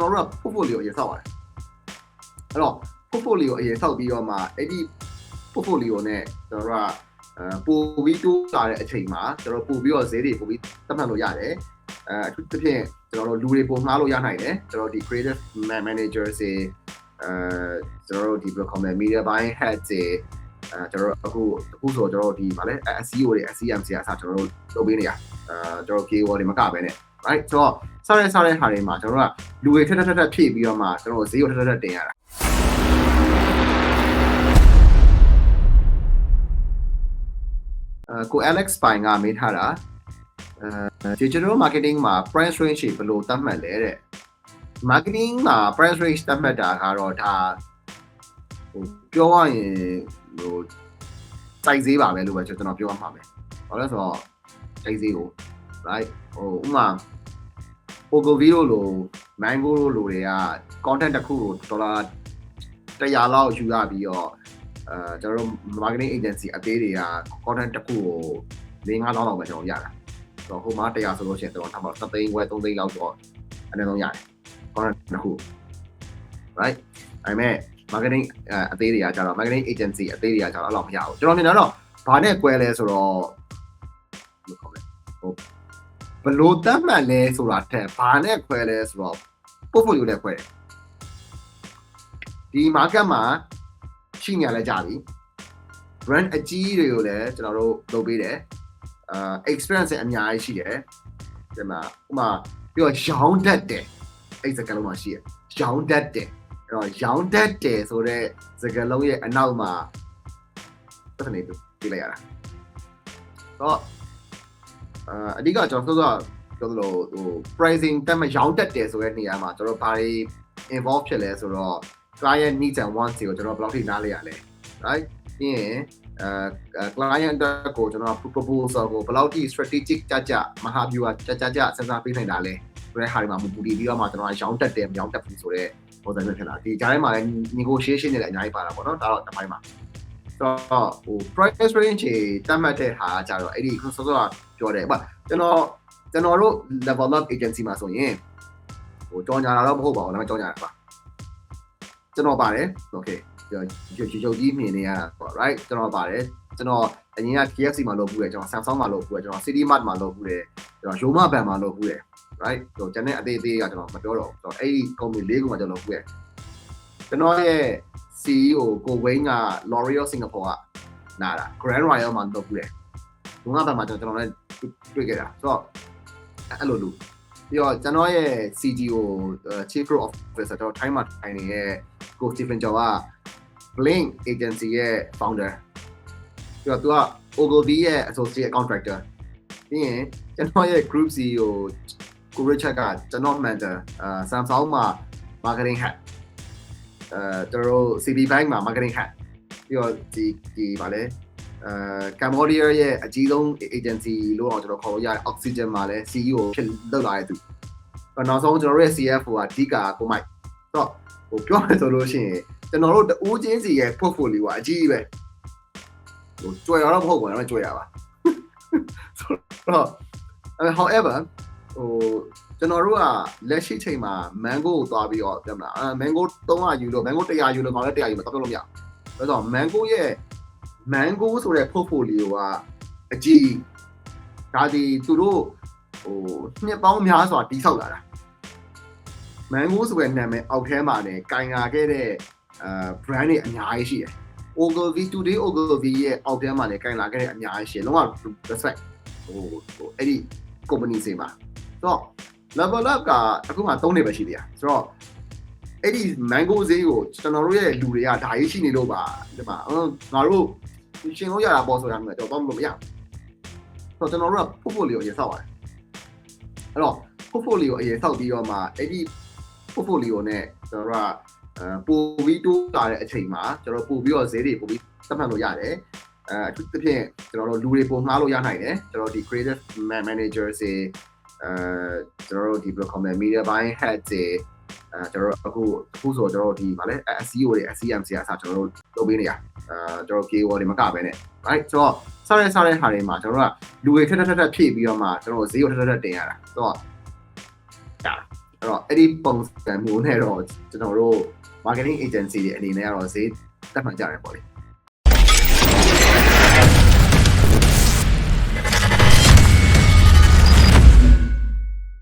တော်တို့က portfolio အရင်ဆောက်ရတယ်အဲ့တော့ portfolio အရင်ဆောက်ပြီးတော့မှအဲ့ဒီ portfolio နဲ့ကျွန်တော်တို့ကအဲပို့ပြီးတိုးလာတဲ့အချိန်မှာကျွန်တော်ပို့ပြီးတော့ဈေးတွေပို့ပြီးသတ်မှတ်လို့ရတယ်အဲအထူးသဖြင့်ကျွန်တော်တို့လူတွေပုံမှားလို့ရနိုင်တယ်ကျွန်တော်ဒီ creative manager တွေအဲကျွန်တော်တို့ဒီဘယ်လိုခေါ်မလဲ media buying head တွေ အဲကျွန်တော်တို့အခုအခုဆိုကျွန်တော်တို့ဒီဗာလဲ SEO တွေ SEM တွေအစားကျွန်တော်တို့လုပ်ပေးနေရအဲကျွန်တော် keyword တွေမကပဲနဲ့ right ဆိုတော့စားရဲစားရဲဟာတွေမှာကျွန်တော်တို့ကလူတွေထက်ထက်ထက်ထက်ဖြည့်ပြီးတော့မှကျွန်တော်တို့ဈေးကိုထက်ထက်ထက်တင်ရတာအဲကို Alex Pine ကမေးထားတာအဲ digital marketing မှာ price range ဘယ်လိုသတ်မှတ်လဲတဲ့ marketing မှာ price range သတ်မှတ်တာကတော့ဒါဟိုပြောရရင် ဟိုစိုက်ဈေးပါပဲလို့ပဲကျွန်တော်ပြောရမှာပဲဘာလို့လဲဆိုတော့စိုက်ဈေးကို right ဟိုဥမာ Ogilvy တို့လို Mango တို့လိုတွေက content တစ်ခုကိုဒေါ်လာ100လောက်ယူရပြီးတော့အဲကျွန်တော်တို့ marketing agency အသေးတွေက content တစ်ခုကို4-5လောက်လောက်ပဲကျွန်တော်ရတာဆိုတော့ဟိုမှာ100ဆိုလို့ရှိရင်ကျွန်တော်ထားပါ3သိန်းဝယ်3သိန်းလောက်တော့အနည်းဆုံးရတယ် content တစ်ခု right အဲ့မဲ့ marketing အသေးတွေကကြတော့ marketing agency အသေးတွေကကြတော့အဲ့လိုမရဘူးကျွန်တော်မြင်တော့ဘာနဲ့ကွဲလဲဆိုတော့ဘယ်လိုခေါ်လဲဟိုဘလို့တတ်မှတ်လဲဆိုတာထက်ဘာနဲ့ခွဲလဲဆိုတော့ portfolio နဲ့ခွဲတယ်ဒီ market မှာရှိနေရလဲကြာပြီ brand အကြီးတွေကိုလည်းကျွန်တော်တို့လုပ်ပေးတယ်အာ experience အများကြီးရှိတယ်ဒီမှာဥမာပြီးတော့ရောင်းတတ်တယ်အဲ့စကားလုံးမှာရှိရရောင်းတတ်တယ် အဲ့တော့ရောင်းတတ်တယ်ဆိုတော့စကားလုံးရဲ့အနောက်မှာတစ်ခဏလေးပြလိုက်ရတာတော့အာအဓိကကျွန်တော်ဆိုတော့ပြောသလိုဟို pricing တက်မရောင်းတတ်တယ်ဆိုတဲ့နေရာမှာကျွန်တော်ဘာတွေ involve ဖြစ်လဲဆိုတော့ client needs and wants ကိုကျွန်တော်ဘယ်လောက်ထိနားလဲရလဲ right ပြီးရင်အဲ client အတွက်ကိုကျွန်တော် proposal ကိုဘယ်လောက်ထိ strategic ကြကြမဟာဗျူဟာကြကြကြစဉ်းစားပေးနိုင်တာလဲဆိုတဲ့ဟာတွေမှာမူတည်ပြီးတော့မှကျွန်တော်ရောင်းတက်တယ်မရောင်းတက်ဘူးဆိုတော့ ပုံစံမျိုးဖြစ်လာဒီကြားထဲမှာလည်း negotiation တွေလည်းအများကြီးပါတာပေါ့နော်ဒါတော့တစ်ပိုင်းမှာဆိုတော့ဟို price range တွေတတ်မှတ်တဲ့ဟာကကြတော့အဲ့ဒီခုစောစောကပြောတယ်បាទကျွန်တော်ကျွန်တော်တို့ level up agency မှာဆိုရင်ဟိုကြောင်ညာတာတော့မဟုတ်ပါဘူးဒါပေမဲ့ကြောင်ညာတာပါကျွန်တော်ပါတယ် okay ရုပ်ရုပ်ကြီးမြင်နေရတာပေါ့ right ကျွန်တော်ပါတယ် ကျွန်တော်အရင်က KFC မှာလုပ်ဘူးတယ်ကျွန်တော် Samsung မှာလုပ်ဘူးတယ်ကျွန်တော် City Mart မှာလုပ်ဘူးတယ်ကျွန်တော် Yoma Bank မှာလုပ်ဘူးတယ် right ဟိုကျန်တဲ့အသေးသေးကကျွန်တော်မပြောတော့ဘူးကျွန်တော်အဲ့ဒီ company လေးခုမှာကျွန်တော်လုပ်ဘူးတယ်ကျွန်တော်ရဲ့ CEO ကိုဝင်းက L'Oreal Singapore ကနာတာ Grand Royal မှာလုပ်ဘူးတယ် Yoma Bank မှာကျွန်တော်လည်းတွေ့ခဲ့တာဆိုတော့အဲ့လိုလူပြီးတော့ကျွန်တော်ရဲ့ CGO Chief Growth Officer ကျွန်တော် Time မှာထိုင်နေတဲ့ကို Stephen Chow က Blink agency ရဲ့ founder ပြီးတော့သူက Ogilvy ရဲ့ associate contractor ပြီးရင်ကျွန်တော်ရဲ့ group CEO ကို Richard ကကျွန်တော် mentor အာ Samsung မှာ marketing head အဲကျွန်တော် CB Bank မှာ marketing head ပြီးတော့ဒီဒီဗာလဲအဲ Cambodia ရဲ့အကြီးဆုံး agency လို့အောင်ကျွန်တော်ခေါ်လို့ရတယ် Oxygen မှာလည်း CEO ဖြစ်လောက်လာတဲ့သူနောက်ဆုံးကျွန်တော်ရဲ့ CFO ကဒီကာကိုမိုက်တော့ဟိုပြောရဆိုလို့ရှိရင်ကျွန်တော်တို့တူးချင်းစီရဲ့ portfolio ကအကြီးပဲ ဟိုကြွယ်ရတော့မဟုတ်ဘူးဒါပေမဲ့ကြွယ်ရပါဆိုတော့ however ဟိုကျွန်တော်တို့ကလက်ရှိချိန်မှာ mango ကိုသွားပြီးတော့ပြန်မလားအဲ mango 300ယူလို့ mango 100ယူလို့ကောင်လည်း100ယူမှာတော့ပြောလို့မရဘူးဒါဆို mango ရဲ့ mango ဆိုတဲ့ portfolio ကအကြီးဒါဒီသူတို့ဟိုနှစ်ပေါင်းများစွာတိဆောက်လာတာ mango ဆိုတဲ့နာမည်အောက်ထဲမှာလည်းကင်လာခဲ့တဲ့အဲ brand တွေအများကြီးရှိတယ် Ogilvy today Ogilvy ရဲ့အောက်ထဲမှာလည်းကင်လာခဲ့တဲ့အများကြီးရှိတယ်လုံးဝ respect ဟိုဟိုအဲ့ဒီ company တွေမှာဆိုတော့ level up ကအခုမှ3နှစ်ပဲရှိသေးတာဆိုတော့အဲ့ဒီ mango ဈေးကိုကျွန်တော်တို့ရဲ့လူတွေကဒါကြီးရှိနေလို့ပါဒီမှာငါတို့ရှင်လို့ရတာပေါ့ဆိုတာမျိုးတော့တော့မလို့မရဘူးဆိုတော့ကျွန်တော်တို့က portfolio ရေဆောက်ပါတယ်အဲ့တော့ portfolio အရင်ဆောက်ပြီးတော့မှအဲ့ဒီ portfolio နဲ့ကျွန်တော်တို့ကအဲ ပို့ပြီးတိုးလာတဲ့အချိန်မှာကျွန်တော်ပို့ပြီးတော့ဈေးတွေပို့ပြီးသတ်မှတ်လို့ရတယ်အဲအထူးသဖြင့်ကျွန်တော်တို့လူတွေပုံမှားလို့ရနိုင်တယ်ကျွန်တော်ဒီ creative manager တွေအဲကျွန်တော်တို့ဒီဘယ်လိုခေါ်မလဲ media buying head တွေအဲကျွန်တော်တို့အခုအခုဆိုကျွန်တော်တို့ဒီဗာလဲ SEO တွေ SEM တွေအစားကျွန်တော်တို့လုပ်ပေးနေရအဲကျွန်တော် keyword တွေမကပဲနဲ့ right ဆိုတော့စားရဲစားရဲဟာတွေမှာကျွန်တော်တို့ကလူတွေထက်ထက်ထက်ဖြည့်ပြီးတော့မှကျွန်တော်ဈေးကိုထက်ထက်ထက်တင်ရတာဆိုတော့ဒါအဲ့တော့အဲ့ဒီပုံစံမျိုးနဲ့တော့ကျွန်တော်တို့ marketing agency တွေအနေနဲ့ကတော့ဈေးတက်မှန်ကြတယ်ပေါ့လေ